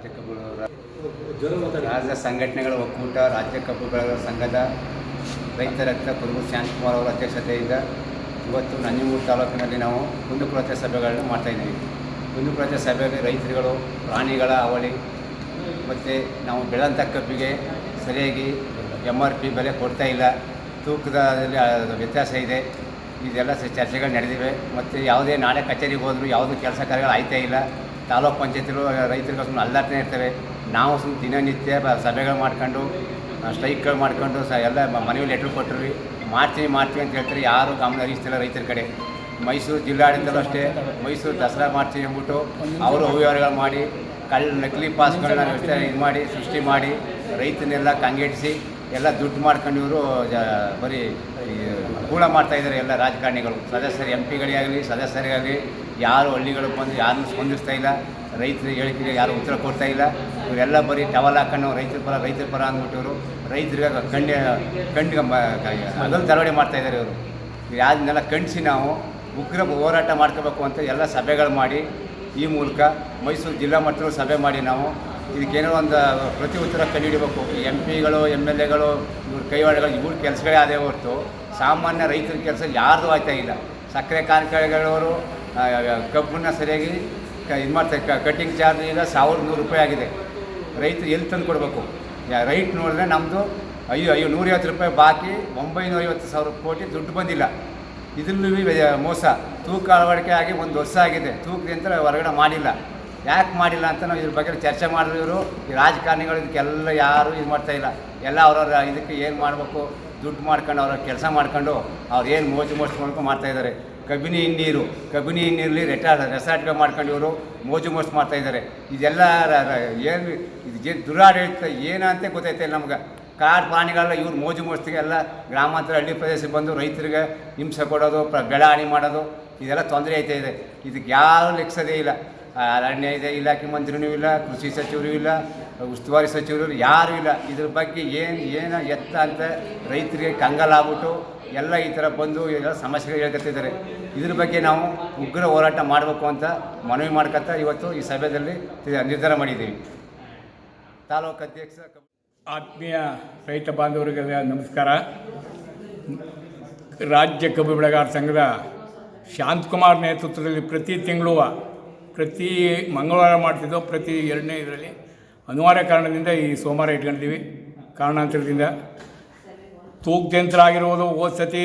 ರಾಜ್ಯ ಕಬ್ಬುಗಳ ರಾಜ್ಯ ಸಂಘಟನೆಗಳ ಒಕ್ಕೂಟ, ರಾಜ್ಯ ಕಬ್ಬುಗಳ ಸಂಘದ ರೈತ ರಕ್ತ ಕುರುಬು ಶಾಂತಕುಮಾರ್ ಅವರ ಅಧ್ಯಕ್ಷತೆಯಿಂದ ಇವತ್ತು ನಂಜನಗೂಡು ತಾಲೂಕಿನಲ್ಲಿ ನಾವು ಕುಂದುಕೊರತೆ ಸಭೆಗಳನ್ನು ಮಾಡ್ತಾಯಿದ್ದೀವಿ ಕುಂದುಕೊರತೆ ಸಭೆಯಲ್ಲಿ ರೈತರುಗಳು, ಪ್ರಾಣಿಗಳ ಅವಳಿ ಮತ್ತು ನಾವು ಬೆಳೆದಂಥ ಕಬ್ಬಿಗೆ ಸರಿಯಾಗಿ ಎಂ ಆರ್ ಪಿ ಬೆಲೆ ಕೊಡ್ತಾ ಇಲ್ಲ. ತೂಕದಲ್ಲಿ ವ್ಯತ್ಯಾಸ ಇದೆ. ಇದೆಲ್ಲ ಚರ್ಚೆಗಳು ನಡೆದಿವೆ. ಮತ್ತು ಯಾವುದೇ ನಾಳೆ ಕಚೇರಿಗೆ ಹೋದರೂ ಯಾವುದೂ ಕೆಲಸ ಕಾರ್ಯಗಳು ಆಯ್ತಾ ಇಲ್ಲ. ತಾಲೂಕು ಪಂಚಾಯತಿಗಳು ರೈತರಿಗೆ ಸುಮ್ಮನೆ ಅಲ್ಲಾಡ್ತಾನೆ ಇರ್ತವೆ. ನಾವು ಸುಮ್ಮನೆ ದಿನನಿತ್ಯ ಸಭೆಗಳು ಮಾಡ್ಕೊಂಡು ಸ್ಟ್ರೈಕ್ಗಳು ಮಾಡ್ಕೊಂಡು ಸ ಎಲ್ಲ ಮನೆಯಲ್ಲಿ ಲೆಟ್ರ್ ಕೊಟ್ಟರು. ಮಾಡ್ತೀವಿ ಮಾಡ್ತೀವಿ ಅಂತ ಹೇಳ್ತಾರೆ. ಯಾರೂ ಗಮನ ಹರಿಸ್ತಿಲ್ಲ ರೈತರ ಕಡೆ. ಮೈಸೂರು ಜಿಲ್ಲಾಡಳಿತಲ್ಲೂ ಅಷ್ಟೇ. ಮೈಸೂರು ದಸರಾ ಮಾಡ್ತೀವಿ ಅಂದ್ಬಿಟ್ಟು ಅವರು ಅವ್ಯವಹಾರಗಳು ಮಾಡಿ ಕಳ್ಳ ನಕಲಿ ಪಾಸ್ಗಳನ್ನ ವ್ಯವಸ್ಥೆ ಇದು ಮಾಡಿ, ಸೃಷ್ಟಿ ಮಾಡಿ ರೈತನೆಲ್ಲ ಕಂಗೆಡಿಸಿ ಎಲ್ಲ ದುಡ್ಡು ಮಾಡ್ಕೊಂಡು ಇವರು ಬರೀ ಈ ಮಾಡ್ತಾಯಿದ್ದಾರೆ ಎಲ್ಲ ರಾಜಕಾರಣಿಗಳು. ಸದಸ್ಯರು ಎಂ ಸದಸ್ಯರೇ ಸದಸ್ಯರಿಗಾಗಲಿ ಯಾರು ಹಳ್ಳಿಗಳಿಗೆ ಬಂದು ಯಾರನ್ನೂ ಸ್ಪಂದಿಸ್ತಾ ಇಲ್ಲ, ರೈತರಿಗೆ ಹೇಳಿಕೆಗೆ ಯಾರು ಉತ್ತರ ಕೊಡ್ತಾ ಇಲ್ಲ. ಇವರೆಲ್ಲ ಬರೀ ಟವಲ್ ಹಾಕೊಂಡು ರೈತರ ಪರ ರೈತರ ಪರ ಅಂದ್ಬಿಟ್ಟಿವರು. ರೈತರಿಗೆ ಕಣ್ಣಿ ಕಣ್ಣಿಗೆ ಅದನ್ನು ತರವಡೆ ಮಾಡ್ತಾ ಇದ್ದಾರೆ ಇವರು ಯಾರನ್ನೆಲ್ಲ ಕಂಡಿಸಿ ನಾವು ಉಗ್ರ ಹೋರಾಟ ಮಾಡ್ಕೋಬೇಕು ಅಂತ ಎಲ್ಲ ಸಭೆಗಳು ಮಾಡಿ, ಈ ಮೂಲಕ ಮೈಸೂರು ಜಿಲ್ಲಾ ಮಟ್ಟದಲ್ಲೂ ಸಭೆ ಮಾಡಿ ನಾವು ಇದಕ್ಕೇನೋ ಒಂದು ಪ್ರತಿ ಉತ್ತರ ಕಂಡುಹಿಡಬೇಕು. ಎಂ ಪಿಗಳು ಎಂ ಎಲ್ ಎಗಳು ಇವ್ರ ಕೈವಾಡಗಳು, ಇವ್ರ ಕೆಲಸಗಳೇ ಅದೇ ಹೊರತು ಸಾಮಾನ್ಯ ರೈತರ ಕೆಲಸ ಯಾರ್ದು ಆಯ್ತಾ ಇಲ್ಲ. ಸಕ್ಕರೆ ಕಾರ್ಖಾನೆಗಳವರು ಕಬ್ಬನ್ನ ಸರಿಯಾಗಿ ಕ, ಇದು ಮಾಡ್ತಾರೆ. ಕಟ್ಟಿಂಗ್ ಚಾರ್ಜ್ ಈಗ ಸಾವಿರದ ನೂರು ರೂಪಾಯಿ ಆಗಿದೆ. ರೈತರು ಎಲ್ಲಿ ತಂದು ಕೊಡಬೇಕು? ರೈಟ್ ನೋಡಿದ್ರೆ ನಮ್ಮದು ಅಯ್ಯೋ ಅಯ್ಯೋ, ನೂರೈವತ್ತು ರೂಪಾಯಿ ಬಾಕಿ ಒಂಬೈನೂರ ಐವತ್ತು ಸಾವಿರ ಕೋಟಿ ದುಡ್ಡು ಬಂದಿಲ್ಲ. ಇದರಲ್ಲೂ ಮೋಸ. ತೂಕ ಅಳವಡಿಕೆ ಆಗಿ ಒಂದು ವರ್ಷ ಆಗಿದೆ. ತೂಕದಿಂದ ಹೊರಗಡೆ ಮಾಡಿಲ್ಲ. ಯಾಕೆ ಮಾಡಿಲ್ಲ ಅಂತ ನಾವು ಇದ್ರ ಬಗ್ಗೆ ಚರ್ಚೆ ಮಾಡಿದ್ರು ಇವರು. ಈ ರಾಜಕಾರಣಿಗಳು ಇದಕ್ಕೆಲ್ಲ ಯಾರು ಇದು ಮಾಡ್ತಾ ಇಲ್ಲ. ಎಲ್ಲ ಅವ್ರವ್ರ ಇದಕ್ಕೆ ಏನು ಮಾಡಬೇಕು? ದುಡ್ಡು ಮಾಡ್ಕೊಂಡು ಅವ್ರ ಕೆಲಸ ಮಾಡ್ಕೊಂಡು ಅವ್ರು ಏನು ಮೋಜು ಮೋಜು ಮಾಡ್ಕೊಂಡು ಮಾಡ್ತಾ ಇದ್ದಾರೆ. ಕಬಿನಿ ನೀರು ಕಬಿನಿ ನೀರಲ್ಲಿ ರೆಟಾ ರೆಸಾರ್ಟ್ಗಳು ಮಾಡ್ಕೊಂಡು ಇವರು ಮೋಜು ಮಾಡ್ತಾ ಇದ್ದಾರೆ. ಇದೆಲ್ಲ ಏನು ಇದು ಏನು ದುರಾಡಳಿತ ಏನಂತ ಗೊತ್ತೈತೆ ನಮ್ಗೆ. ಕಾಡು ಪ್ರಾಣಿಗಳೆಲ್ಲ ಇವ್ರು ಮೋಜು ಮೋಸ್ತಿಗೆಲ್ಲ ಗ್ರಾಮಾಂತರ ಹಳ್ಳಿ ಪ್ರದೇಶಕ್ಕೆ ಬಂದು ರೈತರಿಗೆ ಹಿಂಸೆ ಕೊಡೋದು, ಪ್ರ ಬೆಳೆ ಹಾನಿ ಮಾಡೋದು ಇದೆಲ್ಲ ತೊಂದರೆ ಐತೆ ಇದೆ. ಇದಕ್ಕೆ ಯಾರು ಲೆಕ್ಸದೇ ಇಲ್ಲ. ಅರಣ್ಯ ಇದೆ, ಇಲಾಖೆ ಮಂತ್ರಿನೂ ಇಲ್ಲ, ಕೃಷಿ ಸಚಿವರು ಇಲ್ಲ, ಉಸ್ತುವಾರಿ ಸಚಿವರು ಯಾರೂ ಇಲ್ಲ. ಇದ್ರ ಬಗ್ಗೆ ಏನು ಏನು ಎತ್ತ ಅಂತ ರೈತರಿಗೆ ಕಂಗಲಾಗ್ಬಿಟ್ಟು ಎಲ್ಲ ಈ ಥರ ಬಂದು ಎಲ್ಲ ಸಮಸ್ಯೆಗಳು ಹೇಳ್ಕೊತಿದ್ದಾರೆ ಇದ್ರ ಬಗ್ಗೆ ನಾವು ಉಗ್ರ ಹೋರಾಟ ಮಾಡಬೇಕು ಅಂತ ಮನವಿ ಮಾಡ್ಕೊತ ಇವತ್ತು ಈ ಸಭೆಯಲ್ಲಿ ನಿರ್ಧಾರ ಮಾಡಿದ್ದೀವಿ. ತಾಲೂಕು ಅಧ್ಯಕ್ಷ ಆತ್ಮೀಯ ರೈತ ಬಾಂಧವರಿಗೆ ನಮಸ್ಕಾರ. ರಾಜ್ಯ ಕಬ್ಬು ಬೆಳೆಗಾರ ಸಂಘದ ಶಾಂತಕುಮಾರ್ ನೇತೃತ್ವದಲ್ಲಿ ಪ್ರತಿ ತಿಂಗಳು ಪ್ರತಿ ಮಂಗಳವಾರ ಮಾಡ್ತಿದ್ದೋ ಪ್ರತಿ ಎರಡನೇ ಇದರಲ್ಲಿ ಅನಿವಾರ್ಯ ಕಾರಣದಿಂದ ಈ ಸೋಮವಾರ ಇಟ್ಕೊಂಡಿದ್ದೀವಿ. ಕಾರಣಾಂತರದಿಂದ ತೂಕದಂತ್ರ ಆಗಿರ್ಬೋದು ಹೋದ ಸತಿ,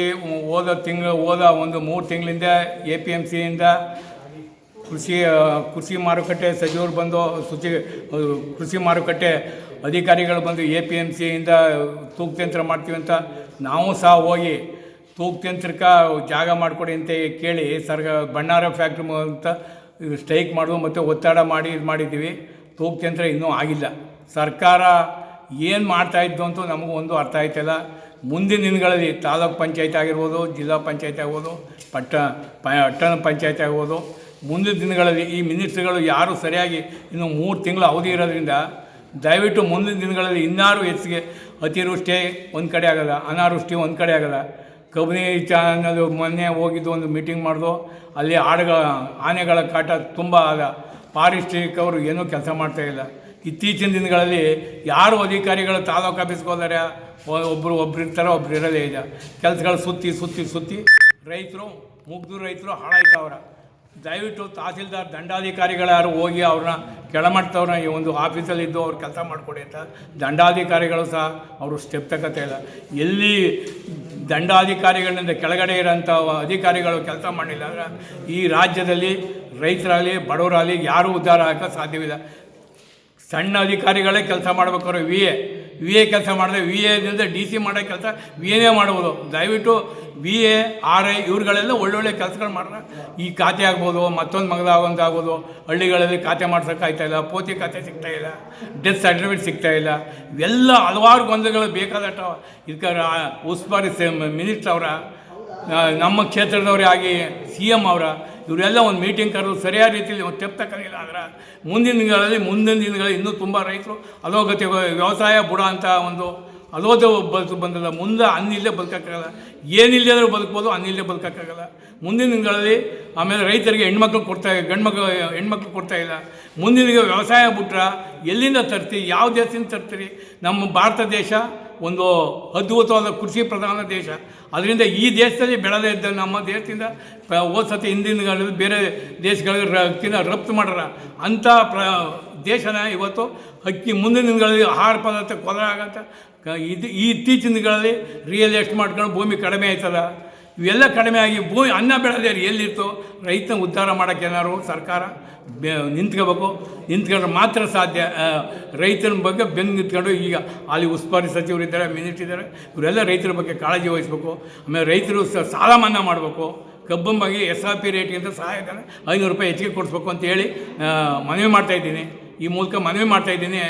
ಹೋದ ತಿಂಗಳು, ಹೋದ ಒಂದು ಮೂರು ತಿಂಗಳಿಂದ ಎ ಪಿ ಎಂ ಸಿಯಿಂದ ಕೃಷಿ ಕೃಷಿ ಮಾರುಕಟ್ಟೆ ಸಚಿವರು ಬಂದು ಸುಚಿ ಕೃಷಿ ಮಾರುಕಟ್ಟೆ ಅಧಿಕಾರಿಗಳು ಬಂದು ಎ ಪಿ ಎಂ ಸಿಯಿಂದ ತೂಕದಂತ್ರ ಮಾಡ್ತೀವಿ ಅಂತ ನಾವು ಸಹ ಹೋಗಿ ತೂಕಯಂತ್ರಕ್ಕೆ ಜಾಗ ಮಾಡಿಕೊಡಿ ಅಂತ ಕೇಳಿ ಸರ್ಗ ಬಣ್ಣಾರ ಫ್ಯಾಕ್ಟ್ರಿ ಅಂತ ಸ್ಟ್ರೈಕ್ ಮಾಡೋದು ಮತ್ತು ಒತ್ತಡ ಮಾಡಿ ಇದು ಮಾಡಿದ್ದೀವಿ. ತೂಕಯಂತ್ರ ಇನ್ನೂ ಆಗಿಲ್ಲ. ಸರ್ಕಾರ ಏನು ಮಾಡ್ತಾ ಇದ್ದು ಅಂತೂ ನಮಗೂ ಒಂದು ಅರ್ಥ ಆಯ್ತಲ್ಲ. ಮುಂದಿನ ದಿನಗಳಲ್ಲಿ ತಾಲೂಕ್ ಪಂಚಾಯತ್ ಆಗಿರ್ಬೋದು, ಜಿಲ್ಲಾ ಪಂಚಾಯತ್ ಆಗ್ಬೋದು ಪಟ್ಟ ಪಟ್ಟಣ ಪಂಚಾಯತ್ ಆಗ್ಬೋದು ಮುಂದಿನ ದಿನಗಳಲ್ಲಿ ಈ ಮಿನಿಸ್ಟ್ರಿಗಳು ಯಾರು ಸರಿಯಾಗಿ ಇನ್ನು ಮೂರು ತಿಂಗಳು ಅವಧಿ ಇರೋದ್ರಿಂದ ದಯವಿಟ್ಟು ಮುಂದಿನ ದಿನಗಳಲ್ಲಿ ಇನ್ನಾರು ಹೆಚ್ಚಿಗೆ ಅತಿವೃಷ್ಟಿ ಒಂದು ಕಡೆ ಆಗೋಲ್ಲ, ಅನಾವೃಷ್ಟಿ ಒಂದು ಕಡೆ ಆಗಲ್ಲ. ಕಬಿನಿ ಚಾನಲ್ ಮೊನ್ನೆ ಹೋಗಿದ್ದು ಒಂದು ಮೀಟಿಂಗ್ ಮಾಡಿದು, ಅಲ್ಲಿ ಆಡುಗಳ ಆನೆಗಳ ಕಾಟ ತುಂಬ ಫಾರೆಸ್ಟ್ರಿಕ್ ಅವರು ಏನೂ ಕೆಲಸ ಮಾಡ್ತಾ ಇಲ್ಲ. ಇತ್ತೀಚಿನ ದಿನಗಳಲ್ಲಿ ಯಾರು ಅಧಿಕಾರಿಗಳು ತಾಲೂಕು ಆಫೀಸ್ಗೆ ಹೋದರೆ ಒಬ್ಬರು ಒಬ್ರು ಇರ್ತಾರೆ ಒಬ್ರು ಇರೋದೇ ಇಲ್ಲ. ಕೆಲಸಗಳು ಸುತ್ತಿ ಸುತ್ತಿ ಸುತ್ತಿ ರೈತರು ಮುಗ್ದು ರೈತರು ಹಾಳಾಯ್ತವ್ರ ದಯವಿಟ್ಟು ತಹಸೀಲ್ದಾರ್ ದಂಡಾಧಿಕಾರಿಗಳು ಹೋಗಿ ಅವ್ರನ್ನ ಕೆಳಮಟ್ಟದವ್ರನ್ನ ಈ ಒಂದು ಆಫೀಸಲ್ಲಿ ಇದ್ದು ಅವ್ರು ಕೆಲಸ ಮಾಡಿಕೊಡಿ ಅಂತ. ದಂಡಾಧಿಕಾರಿಗಳು ಸಹ ಅವರು ಸ್ಟೆಪ್ ತಗೋತಾ ಇಲ್ಲ. ಎಲ್ಲಿ ದಂಡಾಧಿಕಾರಿಗಳಿಂದ ಕೆಳಗಡೆ ಇರೋಂಥ ಅಧಿಕಾರಿಗಳು ಕೆಲಸ ಮಾಡಲಿಲ್ಲ ಅಂದರೆ ಈ ರಾಜ್ಯದಲ್ಲಿ ರೈತರಾಗಲಿ, ಬಡವರಾಗಲಿ ಯಾರೂ ಉದ್ಧಾರ ಆಗೋಕ್ಕೆ ಸಾಧ್ಯವಿಲ್ಲ. ಸಣ್ಣ ಅಧಿಕಾರಿಗಳೇ ಕೆಲಸ ಮಾಡ್ಬೇಕಾದ್ರೆ ವಿ ಎ ವಿ ಎ ಕೆಲಸ ಮಾಡಿದೆ ವಿ ಎದಿಂದ ಡಿ ಸಿ ಮಾಡೋ ಕೆಲಸ ವಿ ಎನೇ ಮಾಡ್ಬೋದು. ದಯವಿಟ್ಟು ಬಿ ಎ ಆರ್ ಐ ಇವ್ರುಗಳೆಲ್ಲ ಒಳ್ಳೊಳ್ಳೆ ಕೆಲಸಗಳು ಮಾಡ್ರೆ. ಈ ಖಾತೆ ಆಗ್ಬೋದು, ಮತ್ತೊಂದು ಮಗದ ಆಗೋಂತ ಆಗ್ಬೋದು. ಹಳ್ಳಿಗಳಲ್ಲಿ ಖಾತೆ ಇಲ್ಲ, ಪೋತಿ ಖಾತೆ ಸಿಗ್ತಾ ಇಲ್ಲ, ಡೆತ್ ಸರ್ಟಿಫಿಕೇಟ್ ಸಿಗ್ತಾ ಇಲ್ಲ. ಇವೆಲ್ಲ ಹಲವಾರು ಗೊಂದಲಗಳು ಬೇಕಾದಟ್ಟ ಇದಕ್ಕೆ ಸೇಮ್ ಮಿನಿಸ್ಟರ್ ಅವರ, ನಮ್ಮ ಕ್ಷೇತ್ರದವರೇ ಆಗಿ ಸಿ ಎಂ ಅವರ ಇವರೆಲ್ಲ ಒಂದು ಮೀಟಿಂಗ್ ಕರೆದು ಸರಿಯಾದ ರೀತಿಯಲ್ಲಿ ಒಂದು ಸ್ಟೆಪ್ ತಗೊಂಡಿಲ್ಲ ಅಂದ್ರೆ ಮುಂದಿನ ದಿನಗಳಲ್ಲಿ ಮುಂದಿನ ದಿನಗಳಲ್ಲಿ ಇನ್ನೂ ತುಂಬ ರೈತರು ಅಲೋಗತಿ ವ್ಯವಸಾಯ ಬುಡ ಅಂತ ಒಂದು ಅಲೋದ ಬದುಕು ಬಂದಿಲ್ಲ ಮುಂದೆ ಅನ್ನಿಲ್ಲದೆ ಬದುಕೋಕ್ಕಾಗಲ್ಲ ಏನಿಲ್ಲದೆ ಆದರೂ ಬದುಕ್ಬೋದು ಅನ್ನಿಲ್ಲದೆ ಬದುಕೋಕ್ಕಾಗಲ್ಲ ಮುಂದಿನ ದಿನಗಳಲ್ಲಿ ಆಮೇಲೆ ರೈತರಿಗೆ ಹೆಣ್ಮಕ್ಳು ಕೊಡ್ತಾ ಗಂಡು ಮಕ್ಕಳು ಹೆಣ್ಮಕ್ಳು ಕೊಡ್ತಾ ಇಲ್ಲ. ಮುಂದಿನ ದಿನ ವ್ಯವಸಾಯ ಬಿಟ್ರ ಎಲ್ಲಿಂದ ತರ್ತೀರಿ ಯಾವ ದೇಶದಿಂದ ತರ್ತೀರಿ? ನಮ್ಮ ಭಾರತ ದೇಶ ಒಂದು ಅದ್ಭುತವಾದ ಕೃಷಿ ಪ್ರಧಾನ ದೇಶ. ಅದರಿಂದ ಈ ದೇಶದಲ್ಲಿ ಬೆಳೆದೇ ಇದ್ದ ನಮ್ಮ ದೇಶದಿಂದ ಹೋದ ಸತಿ ಹಿಂದಿನ ಬೇರೆ ದೇಶಗಳಿಗೆ ರಕ್ತಿನ ರಫ್ತು ಮಾಡ್ಯಾರ. ಅಂಥ ಪ್ರ, ದೇಶನ ಇವತ್ತು ಅಕ್ಕಿ ಮುಂದಿನ ದಿನಗಳಲ್ಲಿ ಆಹಾರ ಪದಾರ್ಥ ಕೊಲೆ ಆಗತ್ತೆ. ಇದು, ಈ ಇತ್ತೀಚಿನ ದಿನಗಳಲ್ಲಿ ರಿಯಲ್ ಎಸ್ಟ್ ಮಾಡ್ಕೊಂಡು ಭೂಮಿ ಕಡಿಮೆ ಆಯ್ತದ. ಇವೆಲ್ಲ ಕಡಿಮೆ ಆಗಿ ಭೂಮಿ ಅನ್ನ ಬೆಳೆದೇರಿ ಎಲ್ಲಿತ್ತು ರೈತನ ಉದ್ಧಾರ ಮಾಡೋಕ್ಕೆ ಏನಾರು ಸರ್ಕಾರ ನಿಂತ್ಕೋಬೇಕು. ನಿಂತ್ಕೊಂಡ್ರೆ ಮಾತ್ರ ಸಾಧ್ಯ. ರೈತನ ಬಗ್ಗೆ ಬೆಂಗ್ ನಿಂತ್ಕೊಂಡು ಈಗ ಅಲ್ಲಿ ಉಸ್ತುವಾರಿ ಸಚಿವರಿದ್ದಾರೆ ಮಿನಿಸ್ಟರ್ ಇದ್ದಾರೆ, ಇವರೆಲ್ಲ ರೈತರ ಬಗ್ಗೆ ಕಾಳಜಿ ವಹಿಸ್ಬೇಕು. ಆಮೇಲೆ ರೈತರು ಸಾಲ ಮನ್ನಾ ಮಾಡಬೇಕು. ಕಬ್ಬಂಬಾಗಿ ಎಸ್ ಆರ್ ಪಿ ರೇಟ್ಗಿಂತ ಇದ್ದಾರೆ. ಐನೂರು ರೂಪಾಯಿ ಹೆಚ್ಚಿಗೆ ಕೊಡಿಸ್ಬೇಕು ಅಂತ ಹೇಳಿ ಮನವಿ ಮಾಡ್ತಾಯಿದ್ದೀನಿ ಈ ಮೂಲಕ ಮನವಿ ಮಾಡ್ತಾಯಿದ್ದೀನಿ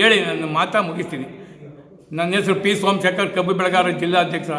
ಹೇಳಿ, ನನ್ನ ಮಾತಾ ಮುಗಿಸ್ತೀನಿ. ನನ್ನ ಹೆಸರು ಪಿ. ಸೋಮಶೇಖರ್, ಕಬ್ಬು ಬೆಳೆಗಾರರ ಜಿಲ್ಲಾಧ್ಯಕ್ಷ.